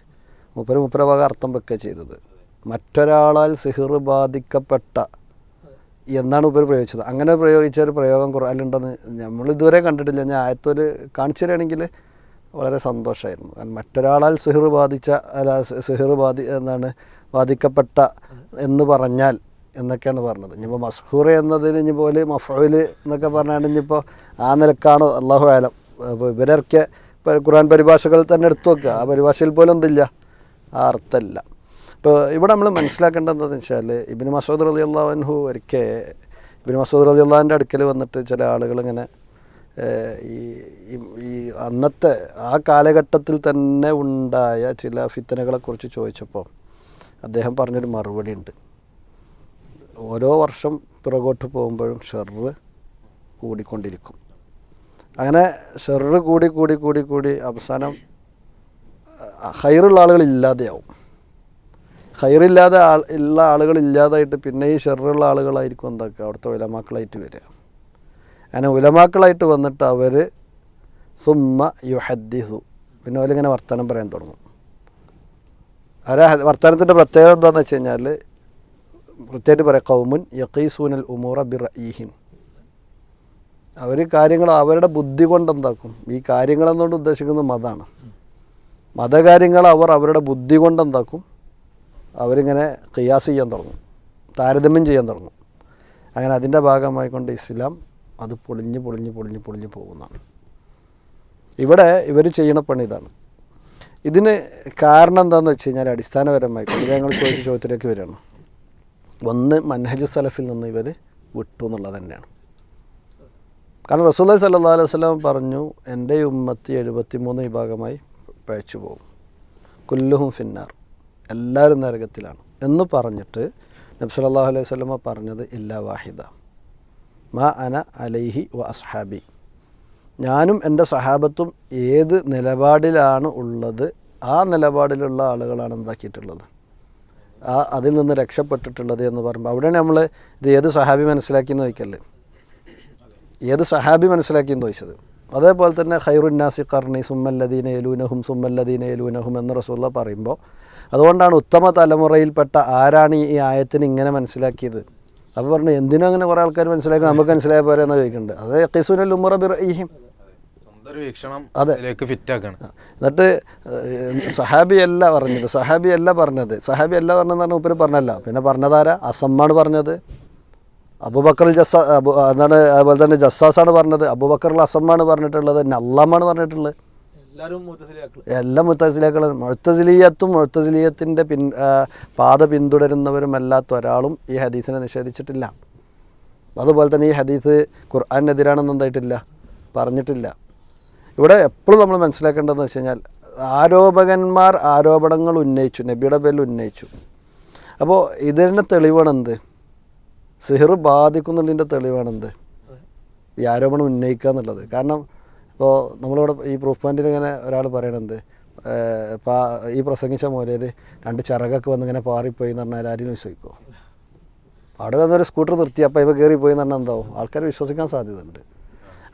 Speaker 2: മുപ്പര മുപ്പര ഭാഗം അർത്ഥം വെക്കുക ചെയ്തത്. മറ്റൊരാളാൽ സിഹിർ ബാധിക്കപ്പെട്ട എന്നാണ് ഉപരി പ്രയോഗിച്ചത്. അങ്ങനെ പ്രയോഗിച്ച ഒരു പ്രയോഗം ഖുർആനിലുണ്ടെന്ന് നമ്മൾ ഇതുവരെ കണ്ടിട്ടില്ല. ഞാൻ ആയത്തൊരു കാണിച്ചു തരികയാണെങ്കിൽ വളരെ സന്തോഷമായിരുന്നു. കാരണം മറ്റൊരാളാൽ സിഹിർ ബാധിച്ച അല്ല സിഹിറ് ബാധി എന്നാണ് ബാധിക്കപ്പെട്ട എന്ന് പറഞ്ഞാൽ എന്നൊക്കെയാണ് പറഞ്ഞത്. ഇനിയിപ്പോൾ മസ്ഹൂർ എന്നതിന് ഇനി പോലെ മഫൂൽ എന്നൊക്കെ പറഞ്ഞാണ് ഇനിയിപ്പോൾ ആ നിലക്കാണോ അള്ളാഹു ആലം. ഇവരൊക്കെ ഖുർആൻ പരിഭാഷകൾ തന്നെ എടുത്തു വെക്കുക ആ പരിഭാഷയിൽ പോലും എന്തില്ല? ആ അർത്ഥമില്ല. ഇപ്പോൾ ഇവിടെ നമ്മൾ മനസ്സിലാക്കേണ്ടത് എന്താണെന്ന് വെച്ചാൽ ഇബിന് മസൂദ് അലി അള്ളാഹു ഒരിക്കൽ ഇബിന് മസൂദ് അലി അള്ളാഹിന്റെ അടുക്കൽ വന്നിട്ട് ചില ആളുകൾ ഇങ്ങനെ ഈ ഈ- ഈ അന്നത്തെ ആ കാലഘട്ടത്തിൽ തന്നെ ഉണ്ടായ ചില ഫിത്തനകളെക്കുറിച്ച് ചോദിച്ചപ്പോൾ അദ്ദേഹം പറഞ്ഞൊരു മറുപടി ഉണ്ട്. ഓരോ വർഷം പുറകോട്ട് പോകുമ്പോഴും ഷെറ് കൂടിക്കൊണ്ടിരിക്കും. അങ്ങനെ ഷെറ് കൂടി കൂടി കൂടി കൂടി അവസാനം ഹൈറുള്ള ആളുകൾ ഇല്ലാതെയാവും. ഹൈറില്ലാതെ ആൾ ഉള്ള ആളുകൾ ഇല്ലാതായിട്ട് പിന്നെ ഈ ഷെറുള്ള ആളുകളായിരിക്കും എന്താക്കുക അവിടുത്തെ ഉലമാക്കളായിട്ട് വരിക. അങ്ങനെ ഉലമാക്കളായിട്ട് വന്നിട്ട് അവർ സുമ്മ യുഹദ്ദിസു. പിന്നെ അവരിങ്ങനെ വർത്തമാനം പറയാൻ തുടങ്ങും. അവരെ വർത്തമാനത്തിന്റെ പ്രത്യേകത എന്താണെന്ന് വെച്ച് കഴിഞ്ഞാൽ പ്രത്യേകിച്ച് പറയാം കൗമുൻ യക്കീസൂനൽ ഉമൂറ ബിർ ഈഹിൻ അവർ കാര്യങ്ങൾ അവരുടെ ബുദ്ധി കൊണ്ട് എന്താക്കും ഈ കാര്യങ്ങളെന്നുകൊണ്ട് ഉദ്ദേശിക്കുന്നത് മതമാണ് മതകാര്യങ്ങൾ അവർ അവരുടെ ബുദ്ധി കൊണ്ട് എന്താക്കും അവരിങ്ങനെ ഖിയാസ് ചെയ്യാൻ തുടങ്ങും. താരതമ്യം ചെയ്യാൻ തുടങ്ങും. അങ്ങനെ അതിന്റെ ഭാഗമായിക്കൊണ്ട് ഇസ്ലാം അത് പൊളിഞ്ഞ് പൊളിഞ്ഞ് പൊളിഞ്ഞ് പൊളിഞ്ഞ് പോകുന്നതാണ്. ഇവിടെ ഇവർ ചെയ്യണ പണി ഇതാണ്. ഇതിന് കാരണം എന്താണെന്ന് വെച്ച് കഴിഞ്ഞാൽ അടിസ്ഥാനപരമായി ഞങ്ങൾ ചോദിച്ച ചോദ്യത്തിലേക്ക് വരികയാണ്. ഒന്ന് മൻഹജു സലഫിൽ നിന്ന് ഇവർ വിട്ടു എന്നുള്ളത് തന്നെയാണ്. കാരണം റസൂല്ലി സല്ലാ അലൈഹി വസല്ലം പറഞ്ഞു എന്റെ ഉമ്മത്തി എഴുപത്തി മൂന്ന് വിഭാഗമായി പഴച്ചു പോകും. കുല്ലുഹും ഫിന്നാർ. എല്ലാവരും നരകത്തിലാണ്. എന്ന് പറഞ്ഞിട്ട് നബി സല്ലല്ലാഹു അലൈഹി സ്വലമ പറഞ്ഞത് ഇല്ല വാഹിദ. മാ അന അലൈഹി വ അസ്ഹാബി. ഞാനും എന്റെ സഹാബത്തും ഏത് നിലപാടിലാണ് ഉള്ളത് ആ നിലപാടിലുള്ള ആളുകളാണ് എന്താക്കിയിട്ടുള്ളത് ആ അതിൽ നിന്ന് രക്ഷപ്പെട്ടിട്ടുള്ളത് എന്ന് പറയുമ്പോൾ അവിടെയാണ് നമ്മൾ ഇത് ഏത് സഹാബി മനസ്സിലാക്കിയെന്ന് ചോദിക്കല്ലേ ഏത് സഹാബി മനസ്സിലാക്കിയെന്ന് ചോദിച്ചത്? അതേപോലെ തന്നെ ഖൈറുന്നാസി കർണി സുമ്മല്ലദീന എലൂനഹും സുമ്മല്ലദീന എലൂനഹും എന്ന് റസൂള്ള പറയുമ്പോൾ അതുകൊണ്ടാണ് ഉത്തമ തലമുറയിൽപ്പെട്ട ആരാണ് ഈ ആയത്തിന് ഇങ്ങനെ മനസ്സിലാക്കിയത്? അപ്പോൾ പറഞ്ഞു എന്തിനും അങ്ങനെ കുറേ ആൾക്കാർ മനസ്സിലാക്കി? നമുക്ക് മനസ്സിലായ പോലെ എന്ന് ചോദിക്കുന്നുണ്ട്. അത് ഖിസുനൽ ഉമറ ബിറഹിം അതെ.
Speaker 4: ഫിറ്റ് ഫിറ്റാക്കാണ്
Speaker 2: എന്നിട്ട് സഹാബി അല്ല പറഞ്ഞത് സഹാബി അല്ല പറഞ്ഞത്. സഹാബി അല്ല പറഞ്ഞതെന്ന് പറഞ്ഞാൽ ഉപ്പര് പറഞ്ഞല്ല പിന്നെ പറഞ്ഞതാരാ? അസമ്മാണ് പറഞ്ഞത്. അബൂബക്കർ ജസ്സ അബു എന്താണ് അതുപോലെ തന്നെ ജസ്സാസാണ് പറഞ്ഞത്. അബുബക്കർ അസമാണ് പറഞ്ഞിട്ടുള്ളത്. നല്ലമാണ് പറഞ്ഞിട്ടുള്ളത്. എല്ലാം മുത്തസിലേക്കളും മുഴത്തസിലീയത്തും മുഴത്തസിലീയത്തിന്റെ പിൻ പാത പിന്തുടരുന്നവരും അല്ലാത്ത ഒരാളും ഈ ഹദീസിനെ നിഷേധിച്ചിട്ടില്ല. അതുപോലെ തന്നെ ഈ ഹദീസ് ഖുർആാനെതിരാണെന്ന് എന്തായിട്ടില്ല? പറഞ്ഞിട്ടില്ല. ഇവിടെ എപ്പോഴും നമ്മൾ മനസ്സിലാക്കേണ്ടതെന്ന് വെച്ച് കഴിഞ്ഞാൽ ആരോപകന്മാർ ആരോപണങ്ങൾ ഉന്നയിച്ചു നബിയുടെ പേരിൽ ഉന്നയിച്ചു. അപ്പോൾ ഇതിന് തെളിവാണ് എന്ത് സിഹിർ ബാധിക്കുന്നുള്ളതിന്റെ തെളിവാണെന്ത്? ഈ ആരോപണം ഉന്നയിക്കുക എന്നുള്ളത്. കാരണം ഇപ്പോൾ നമ്മളിവിടെ ഈ പ്രൂഫ് പോയിന്റിൽ ഇങ്ങനെ ഒരാൾ പറയണത് പാ ഈ പ്രസംഗിച്ച മൂലയിൽ രണ്ട് ചിറകൊക്കെ വന്ന് ഇങ്ങനെ പാറിപ്പോയി എന്ന് പറഞ്ഞാൽ ആരും വിശ്വസിക്കുമോ അവിടെ വന്നൊരു സ്കൂട്ടർ നിർത്തി അപ്പോൾ ഇപ്പോൾ കയറിപ്പോയി പോയി എന്ന് പറഞ്ഞാൽ എന്താവും? ആൾക്കാർ വിശ്വസിക്കാൻ സാധ്യതയുണ്ട്.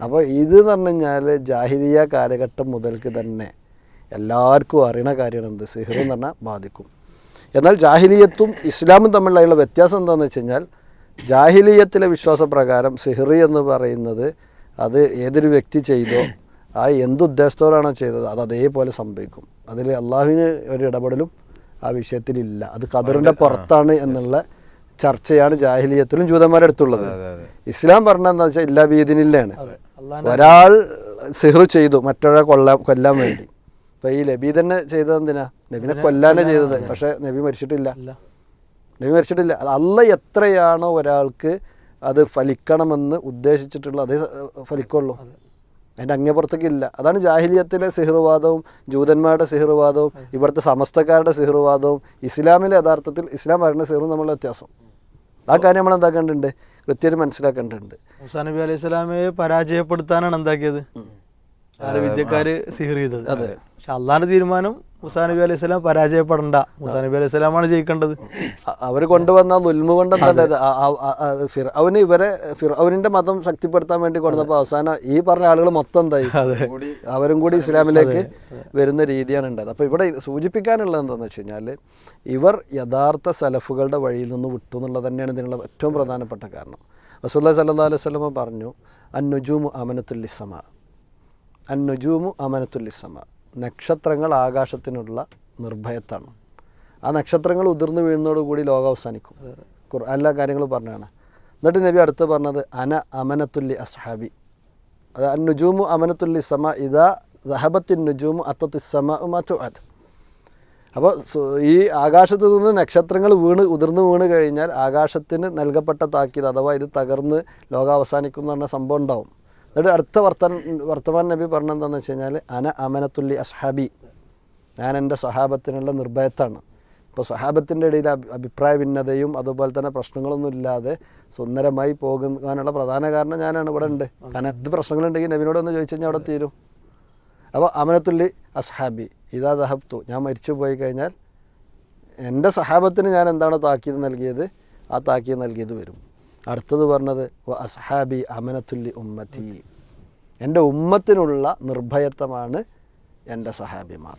Speaker 2: അപ്പോൾ ഇത് എന്ന് പറഞ്ഞു കഴിഞ്ഞാൽ ജാഹിരിയ കാലഘട്ടം മുതൽക്ക് തന്നെ എല്ലാവർക്കും അറിയണ കാര്യമാണ് എന്ത് സിഹിർ പറഞ്ഞാൽ ബാധിക്കും. എന്നാൽ ജാഹിലിയത്തും ഇസ്ലാമും തമ്മിലുള്ള വ്യത്യാസം എന്താണെന്ന് വെച്ച് കഴിഞ്ഞാൽ ജാഹിലിയത്തിലെ വിശ്വാസപ്രകാരം സിഹിറി എന്ന് പറയുന്നത് അത് ഏതൊരു വ്യക്തി ചെയ്തോ ആ എന്തുദ്ദേശത്തോടാണോ ചെയ്തത് അത് അതേപോലെ സംഭവിക്കും. അതിൽ അള്ളാഹുവിന് ഒരു ഇടപെടലും ആ വിഷയത്തിലില്ല അത് ഖദറിന്റെ പുറത്താണ് എന്നുള്ള ചർച്ചയാണ് ജാഹിലിയത്തിലും ജൂതന്മാരുടെ അടുത്തുള്ളത്. ഇസ്ലാം പറഞ്ഞ എന്താ വെച്ചാൽ ഇല്ലാ ബീദിനില്ലാണ് ഒരാൾ സിഹർ ചെയ്തു മറ്റൊരാളെ കൊല്ലാൻ കൊല്ലാൻ വേണ്ടി. ഇപ്പൊ ഈ നബി തന്നെ ചെയ്തത് എന്തിനാ? നബിനെ കൊല്ലാനേ ചെയ്തത്. പക്ഷെ നബി മരിച്ചിട്ടില്ല. നബി മരിച്ചിട്ടില്ല അത് അല്ല എത്രയാണോ ഒരാൾക്ക് അത് ഫലിക്കണമെന്ന് ഉദ്ദേശിച്ചിട്ടുള്ള അതേ ഫലിക്കുള്ളൂ. അതിന്റെ അങ്ങേപ്പുറത്തേക്ക് ഇല്ല. അതാണ് ജാഹിലിയത്തിലെ സിഹ്റുവാദവും ജൂതന്മാരുടെ സിഹ്റുവാദവും ഇവിടുത്തെ സമസ്തക്കാരുടെ സിഹ്റുവാദവും ഇസ്ലാമിലെ യഥാർത്ഥത്തിൽ ഇസ്ലാം പറയുന്ന സിഹറും തമ്മിലുള്ള വ്യത്യാസം. ആ കാര്യം നമ്മൾ എന്താക്കേണ്ടതുണ്ട്? കൃത്യമായിട്ട് മനസ്സിലാക്കേണ്ടതുണ്ട്.
Speaker 3: മുസാ നബി അലൈഹി സ്വലാമയെ പരാജയപ്പെടുത്താനാണ് എന്താക്കിയത്? വിദ്യക്കാര് സിഹർ ചെയ്തത്. അതെ. പക്ഷെ അള്ളാന്റെ തീരുമാനം മുസാ നബി അലൈഹി സ്വലാം പരാജയപ്പെടണ്ട. മുസാ നബി അലൈഹി സ്വലാമാണ് ജയിക്കേണ്ടത്.
Speaker 2: അവർ കൊണ്ടുവന്ന നുൽമ കൊണ്ട് അവന് ഇവരെ ഫിർഔനിന്റെ മതം ശക്തിപ്പെടുത്താൻ വേണ്ടി കൊണ്ടുവന്നപ്പോൾ അവസാനം ഈ പറഞ്ഞ ആളുകൾ മൊത്തം എന്തായി? അവരും കൂടി ഇസ്ലാമിലേക്ക് വരുന്ന രീതിയാണ് ഉണ്ടായത്. അപ്പോൾ ഇവിടെ സൂചിപ്പിക്കാനുള്ളത് എന്താണെന്ന് വെച്ച് കഴിഞ്ഞാൽ ഇവർ യഥാർത്ഥ സലഫുകളുടെ വഴിയിൽ നിന്ന് വിട്ടു എന്നുള്ളത് തന്നെയാണ് ഇതിനുള്ള ഏറ്റവും പ്രധാനപ്പെട്ട കാരണം. റസൂല്ലാ സല്ലാ അലൈഹി സ്വലമ പറഞ്ഞു അന്നുജൂമു അമനത്തുല്ലിസമ അന്നുജൂമു അമനത്തുല്ലിസമ നക്ഷത്രങ്ങൾ ആകാശത്തിനുള്ള നിർഭയത്താണ്. ആ നക്ഷത്രങ്ങൾ ഉതിർന്നു വീഴുന്നതോടുകൂടി ലോകം അവസാനിക്കും. എല്ലാ കാര്യങ്ങളും പറഞ്ഞാണ് എന്നിട്ട് നബി അടുത്ത് പറഞ്ഞത് അന അമനത്തുല്ലി അസ്ഹാബി. അത് അന്നുജൂമു അമനത്തുല്ലി സമ ഇതാ ദഹബത്തിൻ നുജൂമു അത്തത്തി സമ മറ്റുഅത് അപ്പോൾ ഈ ആകാശത്ത് നിന്ന് നക്ഷത്രങ്ങൾ വീണ് ഉതിർന്നു വീണ് കഴിഞ്ഞാൽ ആകാശത്തിന് നൽകപ്പെട്ട താക്കീത് അഥവാ ഇത് തകർന്ന് ലോകം അവസാനിക്കുന്നു പറഞ്ഞ സംഭവം ഉണ്ടാവും. എന്നിട്ട് അടുത്ത വർത്തൻ വർത്തമാൻ നബി പറഞ്ഞെന്താണെന്ന് വെച്ച് കഴിഞ്ഞാൽ അന അമനത്തുല്ലി അസ്ഹാബി. ഞാൻ എന്റെ സഹാബത്തിനുള്ള നിർഭയത്താണ്. ഇപ്പോൾ സഹാബത്തിന്റെ ഇടയിൽ അഭി- അഭിപ്രായ ഭിന്നതയും അതുപോലെ തന്നെ പ്രശ്നങ്ങളൊന്നും ഇല്ലാതെ സുന്ദരമായി പോകാനുള്ള പ്രധാന കാരണം ഞാനാണ് ഇവിടെ ഉണ്ട്. കാരണം എന്ത് പ്രശ്നങ്ങളുണ്ടെങ്കിൽ നബിനോട് ഒന്ന് ചോദിച്ചു കഴിഞ്ഞാൽ അവിടെ തീരും. അപ്പോൾ അമനത്തുള്ളി അസ്ഹാബി ഇതാ ദഹബ്തു. ഞാൻ മരിച്ചു പോയി കഴിഞ്ഞാൽ എന്റെ സഹാബത്തിന് ഞാൻ എന്താണോ താക്കീത് നൽകിയത്? ആ താക്കീത് നൽകിയത് വരും. അടുത്തത് പറഞ്ഞത് വ അസ്ഹാബി അമനത്തുല്ലി ഉമ്മത്തി. എന്റെ ഉമ്മത്തിനുള്ള നിർഭയത്വമാണ് എന്റെ സഹാബിമാർ.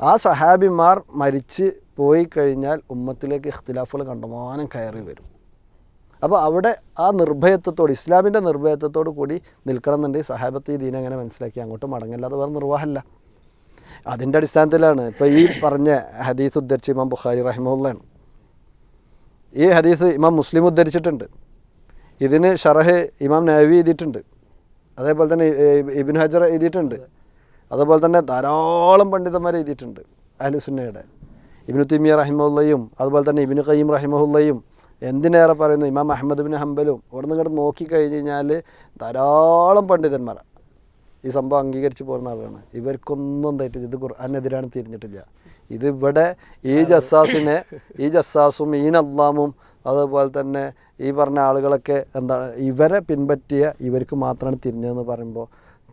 Speaker 2: ആ സഹാബിമാർ മരിച്ച് പോയി കഴിഞ്ഞാൽ ഉമ്മത്തിലേക്ക് ഇഖ്തിലാഫുകൾ കണ്ടമാനം കയറി വരും. അപ്പോൾ അവിടെ ആ നിർഭയത്വത്തോട് ഇസ്ലാമിന്റെ നിർഭയത്വത്തോട് കൂടി നിൽക്കണം എന്നുണ്ടെങ്കിൽ സഹാബത്ത് ഈ ദീനം അങ്ങനെ മനസ്സിലാക്കി? അങ്ങോട്ട് മടങ്ങില്ല അത് വേറെ നിർവാഹമല്ല. അതിന്റെ അടിസ്ഥാനത്തിലാണ് ഇപ്പോൾ ഈ പറഞ്ഞ ഹദീസ് ഉദ്ധരിച്ച് ഇമാം ബുഖാരി റഹിമുള്ളയാണ് ഈ ഹദീസ് ഇമാം മുസ്ലിം ഉദ്ധരിച്ചിട്ടുണ്ട്. ഇതിന് ഷറഹ് ഇമാം നവി എഴുതിയിട്ടുണ്ട്. അതേപോലെ തന്നെ ഇബിൻ ഹജർ എഴുതിയിട്ടുണ്ട്. അതുപോലെ തന്നെ ധാരാളം പണ്ഡിതന്മാർ എഴുതിയിട്ടുണ്ട് അഹ്ലുസുന്നയുടെ ഇബിനു തിമിയ റഹിമുള്ളയും അതുപോലെ തന്നെ ഇബിനു ഖയ്യം റഹിമഹുള്ളയും എന്തിനേറെ പറയുന്നു? ഇമാം അഹമ്മദ് ബിൻ ഹംബലും ഇവിടെ നിന്ന് ഇങ്ങോട്ട് നോക്കിക്കഴിഞ്ഞ് കഴിഞ്ഞാൽ ധാരാളം പണ്ഡിതന്മാരാണ് ഈ സംഭവം അംഗീകരിച്ച് പോകുന്ന ആളാണ് ഇവർക്കൊന്നും എന്തായിട്ട് ഇത് ഖുർആാനെതിരാണ് തിരിഞ്ഞിട്ടില്ല. ഇത് ഇവിടെ ഈ ജസ്സാസിനെ ഈ ജസ്സാസും ഈ നല്ലാമും അതുപോലെ തന്നെ ഈ പറഞ്ഞ ആളുകളൊക്കെ എന്താണ് ഇവരെ പിൻപറ്റിയ ഇവർക്ക് മാത്രമാണ് തിരിഞ്ഞതെന്ന് പറയുമ്പോൾ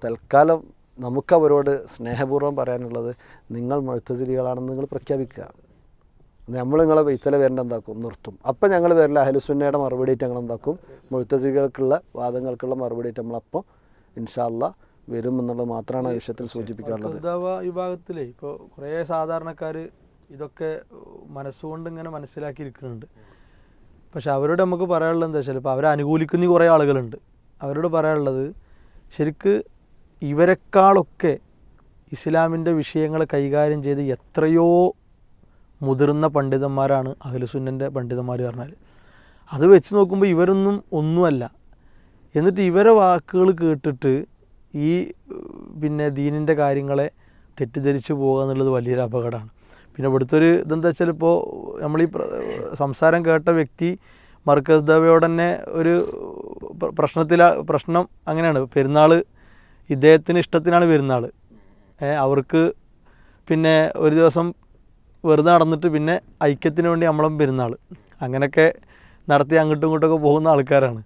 Speaker 2: തൽക്കാലം നമുക്കവരോട് സ്നേഹപൂർവം പറയാനുള്ളത് നിങ്ങൾ മഴുത്തസിരികളാണെന്ന് നിങ്ങൾ പ്രഖ്യാപിക്കുക. നമ്മൾ നിങ്ങളെ വെയ്ത്തല വരേണ്ട എന്താക്കും? നിർത്തും. അപ്പം ഞങ്ങൾ വരില്ല. അഹലുസുന്നയുടെ മറുപടിയായിട്ട് ഞങ്ങൾ എന്താക്കും? മുഴുത്തസികൾക്കുള്ള വാദങ്ങൾക്കുള്ള മറുപടിയായിട്ട് നമ്മളപ്പം ഇൻഷാല്ല വരും എന്നുള്ളത് മാത്രമാണ് ആ വിഷയത്തിൽ സൂചിപ്പിക്കാറുള്ളത്
Speaker 3: ദാവ വിഭാഗത്തിലെ ഇപ്പോൾ കുറേ സാധാരണക്കാർ ഇതൊക്കെ മനസ്സുകൊണ്ട് ഇങ്ങനെ മനസ്സിലാക്കിയിരിക്കുന്നുണ്ട്. പക്ഷെ അവരോട് നമുക്ക് പറയാനുള്ളത് എന്താ വെച്ചാൽ ഇപ്പോൾ അവരെ അനുകൂലിക്കുന്ന കുറേ ആളുകളുണ്ട്. അവരോട് പറയാനുള്ളത് ശരിക്ക് ഇവരെക്കാളൊക്കെ ഇസ്ലാമിന്റെ വിഷയങ്ങൾ കൈകാര്യം ചെയ്ത് എത്രയോ മുതിർന്ന പണ്ഡിതന്മാരാണ് അഖിലുസുന്നന്റെ പണ്ഡിതന്മാർ പറഞ്ഞാൽ അത് വെച്ച് നോക്കുമ്പോൾ ഇവരൊന്നും ഒന്നുമല്ല. എന്നിട്ട് ഇവരെ വാക്കുകൾ കേട്ടിട്ട് ഈ പിന്നെ ദീനിന്റെ കാര്യങ്ങളെ തെറ്റിദ്ധരിച്ചു പോകുക എന്നുള്ളത് വലിയൊരു അപകടമാണ്. പിന്നെ ഇവിടുത്തെ ഒരു ഇതെന്താ വെച്ചാൽ ഇപ്പോൾ നമ്മൾ ഈ സംസാരം കേട്ട വ്യക്തി മർക്കസ് ദവയോട് തന്നെ ഒരു പ്രശ്നത്തിൽ പ്രശ്നം അങ്ങനെയാണ്. പെരുന്നാൾ ഇദ്ദേഹത്തിന് ഇഷ്ടത്തിനാണ് പെരുന്നാൾ അവർക്ക് പിന്നെ ഒരു ദിവസം വെറുതെ നടന്നിട്ട് പിന്നെ ഐക്യത്തിന് വേണ്ടി നമ്മളും പെരുന്നാൾ അങ്ങനെയൊക്കെ നടത്തി അങ്ങോട്ടും ഇങ്ങോട്ടൊക്കെ പോകുന്ന ആൾക്കാരാണ്.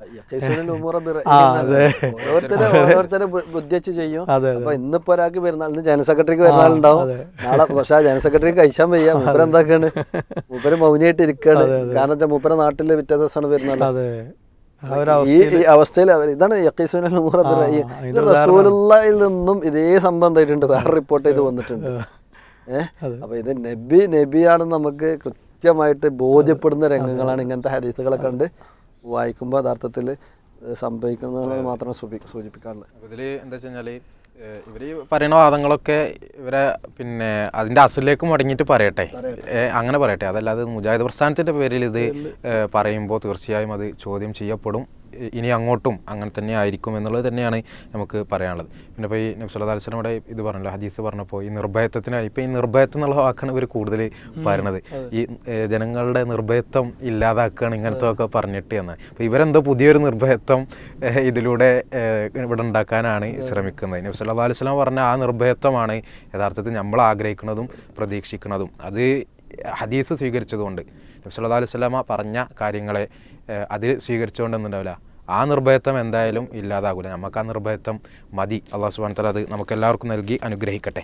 Speaker 2: ചെയ്യും. അപ്പൊ ഇന്നിപ്പോ ഒരാൾക്ക് പെരുന്നാൾ ജനറൽ സെക്രട്ടറിക്ക് പെരുന്നാളുണ്ടാവും നാളെ പക്ഷെ ആ ജനറൽ സെക്രട്ടറി കഴിച്ചാൻ വയ്യ. മൂപ്പര എന്താക്കാണ്? മൂപ്പര് മൗനിയായിട്ട് ഇരിക്കാണ്. കാരണം വെച്ചാൽ മൂപ്പര നാട്ടിൽ പിറ്റേ ദിവസമാണ് പെരുന്നാൾ ഈ അവസ്ഥയിൽ അവർ ഇതാണ് റസൂലുള്ളയിൽ നിന്നും ഇതേ സംഭവം എന്തായിട്ടുണ്ട്. വേറെ റിപ്പോർട്ട് ചെയ്ത് വന്നിട്ടുണ്ട്. ഏഹ് അപ്പൊ ഇത് നബി നബിയാണെന്ന് നമുക്ക് കൃത്യമായിട്ട് ബോധ്യപ്പെടുന്ന രംഗങ്ങളാണ് ഇങ്ങനത്തെ ഹദീസുകളെ കണ്ട് വായിക്കുമ്പോൾ യഥാർത്ഥത്തിൽ സംഭവിക്കുന്നത് മാത്രം സൂചി- സൂചിപ്പിക്കാറുള്ളത്
Speaker 4: ഇതിൽ എന്താ വെച്ച് കഴിഞ്ഞാൽ ഇവർ ഈ പറയുന്ന വാദങ്ങളൊക്കെ ഇവരെ പിന്നെ അതിന്റെ അസലിലേക്ക് മടങ്ങിയിട്ട് പറയട്ടെ. അങ്ങനെ പറയട്ടെ. അതല്ലാതെ മുജാഹിദ് പ്രസ്ഥാനത്തിന്റെ പേരിൽ ഇത് പറയുമ്പോൾ തീർച്ചയായും അത് ചോദ്യം ചെയ്യപ്പെടും. ഇനി അങ്ങോട്ടും അങ്ങനെ തന്നെ ആയിരിക്കും എന്നുള്ളത് തന്നെയാണ് നമുക്ക് പറയാനുള്ളത്. പിന്നെ ഇപ്പോൾ ഈ നബ്സല്ലാ അലിസ്ലമയുടെ ഇത് പറഞ്ഞല്ലോ ഹദീസ് പറഞ്ഞപ്പോൾ ഈ നിർഭയത്വത്തിനായി ഇപ്പോൾ ഈ നിർഭയത്വം എന്നുള്ള വാക്കാണ് ഇവർ കൂടുതൽ പറയണത് ഈ ജനങ്ങളുടെ നിർഭയത്വം ഇല്ലാതാക്കുകയാണ് ഇങ്ങനത്തെ ഒക്കെ പറഞ്ഞിട്ട് എന്ന് അപ്പോൾ ഇവരെന്തോ പുതിയൊരു നിർഭയത്വം ഇതിലൂടെ ഇവിടെ ഉണ്ടാക്കാനാണ് ശ്രമിക്കുന്നത്. നബ്സുല്ലാ അലിസ്ലാം പറഞ്ഞ ആ നിർഭയത്വമാണ് യഥാർത്ഥത്തിൽ നമ്മൾ ആഗ്രഹിക്കുന്നതും പ്രതീക്ഷിക്കുന്നതും. അത് ഹദീസ് സ്വീകരിച്ചതുകൊണ്ട് നബ്സുല്ലാ അലൈഹി സ്വലാമ പറഞ്ഞ കാര്യങ്ങളെ അതിൽ അത് സ്വീകരിച്ചുകൊണ്ടൊന്നുണ്ടാവില്ല ആ നിർഭയത്വം എന്തായാലും ഇല്ലാതാകില്ല നമുക്ക് ആ നിർഭയത്വം മതി. അള്ളാഹു സുബാൻ തല അത് നമുക്കെല്ലാവർക്കും നൽകി അനുഗ്രഹിക്കട്ടെ.